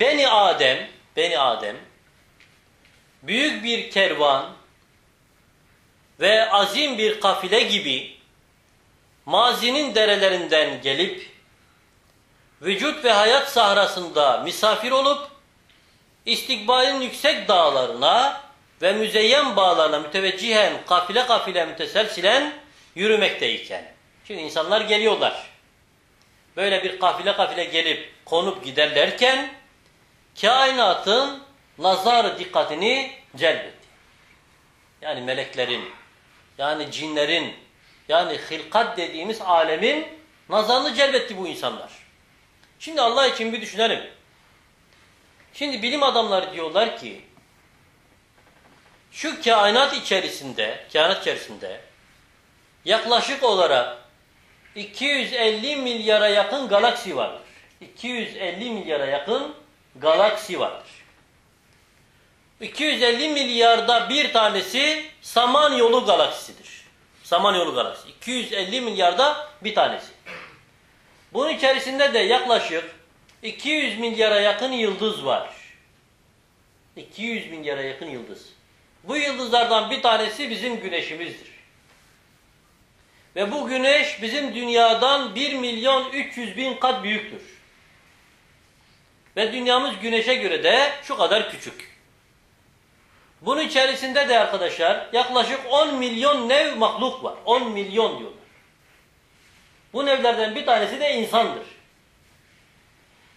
Beni Adem, Beni Adem büyük bir kervan ve azim bir kafile gibi mazinin derelerinden gelip vücut ve hayat sahrasında misafir olup istikbalin yüksek dağlarına ve müzeyyen bağlarına müteveccihen kafile kafile müteselsilen yürümekteyken. Şimdi insanlar geliyorlar. Böyle bir kafile kafile gelip konup giderlerken kainatın nazar dikkatini celbetti. Yani meleklerin, yani cinlerin, yani hilkat dediğimiz alemin nazarını celbetti bu insanlar. Şimdi Allah için bir düşünelim. Şimdi bilim adamları diyorlar ki şu kainat içerisinde, kainat içerisinde yaklaşık olarak 250 milyara yakın galaksi vardır. 250 milyara yakın galaksi vardır. 250 milyarda bir tanesi Samanyolu galaksisidir. Samanyolu galaksisi. 250 milyarda bir tanesi. Bunun içerisinde de yaklaşık 200 milyara yakın yıldız var. 200 milyara yakın yıldız. Bu yıldızlardan bir tanesi bizim güneşimizdir. Ve bu güneş bizim dünyadan 1 milyon 300 bin kat büyüktür. Ve dünyamız güneşe göre de şu kadar küçük. Bunun içerisinde de arkadaşlar yaklaşık 10 milyon nev mahluk var. 10 milyon diyorlar. Bu nevlerden bir tanesi de insandır.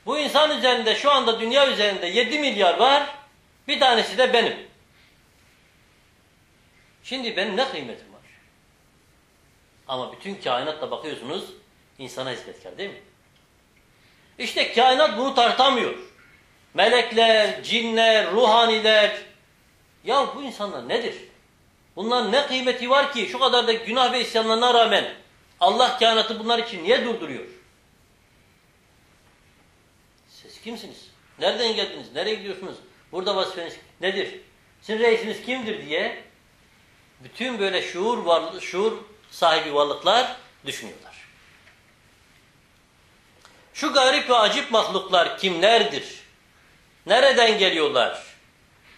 Bu insan üzerinde şu anda dünya üzerinde 7 milyar var. Bir tanesi de benim. Şimdi benim ne kıymetim var? Ama bütün kainatla bakıyorsunuz insana hizmetkar değil mi? İşte kainat bunu tartamıyor. Melekler, cinler, ruhaniler. Ya bu insanlar nedir? Bunların ne kıymeti var ki şu kadar da günah ve isyanlarına rağmen Allah kainatı bunlar için niye durduruyor? Siz kimsiniz? Nereden geldiniz? Nereye gidiyorsunuz? Burada vazifeniz nedir? Sizin reisiniz kimdir diye bütün böyle şuur, varlığı, şuur sahibi varlıklar düşünüyorlar. Şu garip ve acip mahluklar kimlerdir? Nereden geliyorlar?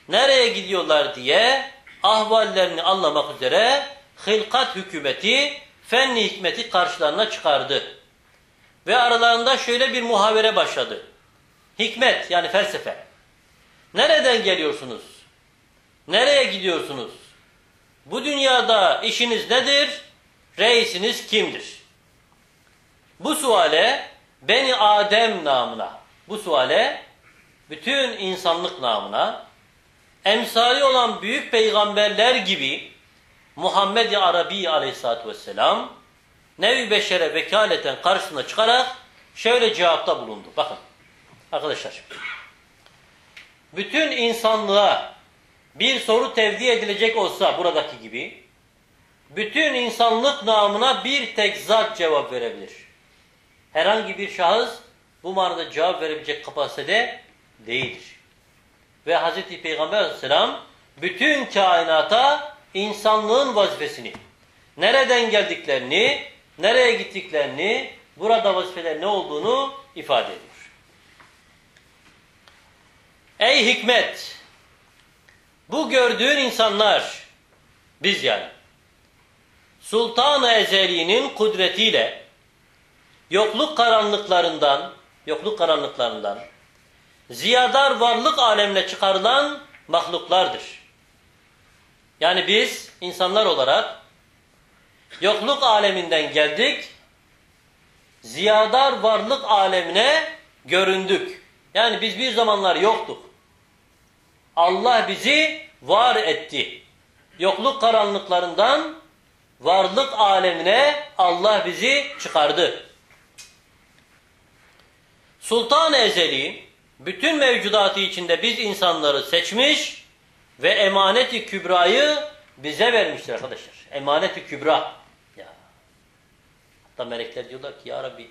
Nereye gidiyorlar diye ahvallerini anlamak üzere hilkat hükümeti fenli hikmeti karşılarına çıkardı. Ve aralarında şöyle bir muhavere başladı. Hikmet yani felsefe. Nereden geliyorsunuz? Nereye gidiyorsunuz? Bu dünyada işiniz nedir? Reisiniz kimdir? Bu suale Beni Adem namına, bu suale bütün insanlık namına emsali olan büyük peygamberler gibi Muhammed-i Arabi aleyhissalatü vesselam nevi beşere vekaleten karşısına çıkarak şöyle cevapta bulundu. Bakın arkadaşlar. Bütün insanlığa bir soru tevdi edilecek olsa buradaki gibi bütün insanlık namına bir tek zat cevap verebilir. Herhangi bir şahıs bu manada cevap verebilecek kapasitede değildir. Ve Hz. Peygamber aleyhisselam bütün kainata insanlığın vazifesini, nereden geldiklerini, nereye gittiklerini, burada vazifeler ne olduğunu ifade ediyor. Ey hikmet! Bu gördüğün insanlar, biz yani, Sultan-ı Ezeli'nin kudretiyle yokluk karanlıklarından, yokluk karanlıklarından ziyadar varlık alemine çıkarılan mahluklardır. Yani biz insanlar olarak yokluk aleminden geldik, ziyadar varlık alemine göründük. Yani biz bir zamanlar yoktuk. Allah bizi var etti. Yokluk karanlıklarından varlık alemine Allah bizi çıkardı. Sultan-ı Ezeli bütün mevcudatı içinde biz insanları seçmiş ve emaneti kübrayı bize vermiştir arkadaşlar. Emaneti kübra. Ya. Hatta melekler diyorlar ki ya Rabbi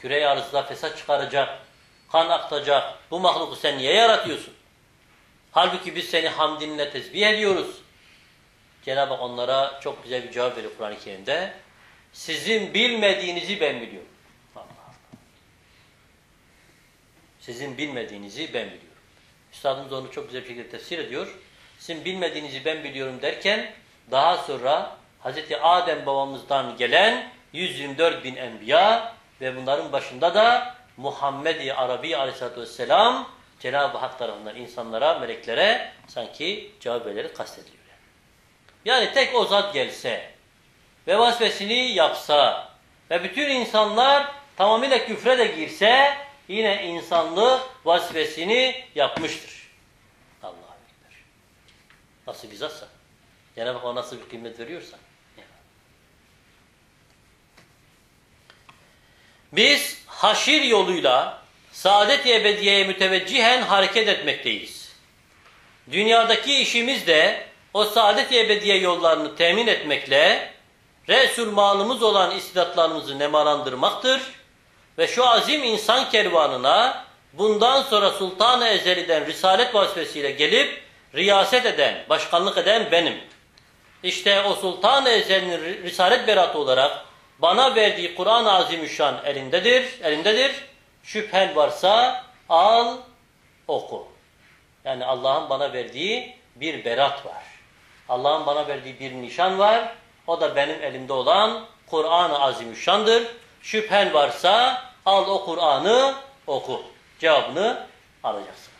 küre arzda fesat çıkaracak, kan aktacak bu mahluku sen niye yaratıyorsun? Halbuki biz seni hamdinle tesbih ediyoruz. Cenab-ı Hak onlara çok güzel bir cevap veriyor Kur'an-ı Kerim'de. Sizin bilmediğinizi ben biliyorum. Sizin bilmediğinizi ben biliyorum. Üstadımız onu çok güzel bir şekilde tefsir ediyor. Sizin bilmediğinizi ben biliyorum derken daha sonra Hz. Adem babamızdan gelen 124 bin enbiya ve bunların başında da Muhammed-i Arabi aleyhissalatü vesselam Cenab-ı Hak tarafından insanlara, meleklere sanki cevap verileri kastediliyor. Yani tek o zat gelse ve vazifesini yapsa ve bütün insanlar tamamıyla küfre de girse yine insanlık vazifesini yapmıştır. Allah'a Ekber. Nasıl bir zatsa. Cenab-ı Hak nasıl bir kıymet veriyorsa. Biz haşir yoluyla saadet-i ebediyeye müteveccihen hareket etmekteyiz. Dünyadaki işimiz de o saadet-i ebediye yollarını temin etmekle Resul malımız olan istidatlarımızı nemalandırmaktır ve şu azim insan kervanına bundan sonra Sultan-ı Ezeli'den risalet vazifesiyle gelip riyaset eden, başkanlık eden benim. İşte o Sultan-ı Ezeli'nin risalet beratı olarak bana verdiği Kur'an-ı Azimüşşan elindedir, elindedir. Şüphen varsa al, oku. Yani Allah'ın bana verdiği bir berat var. Allah'ın bana verdiği bir nişan var. O da benim elimde olan Kur'an-ı Azimüşşan'dır. Şüphen varsa al o Kur'an'ı oku. Cevabını alacaksın.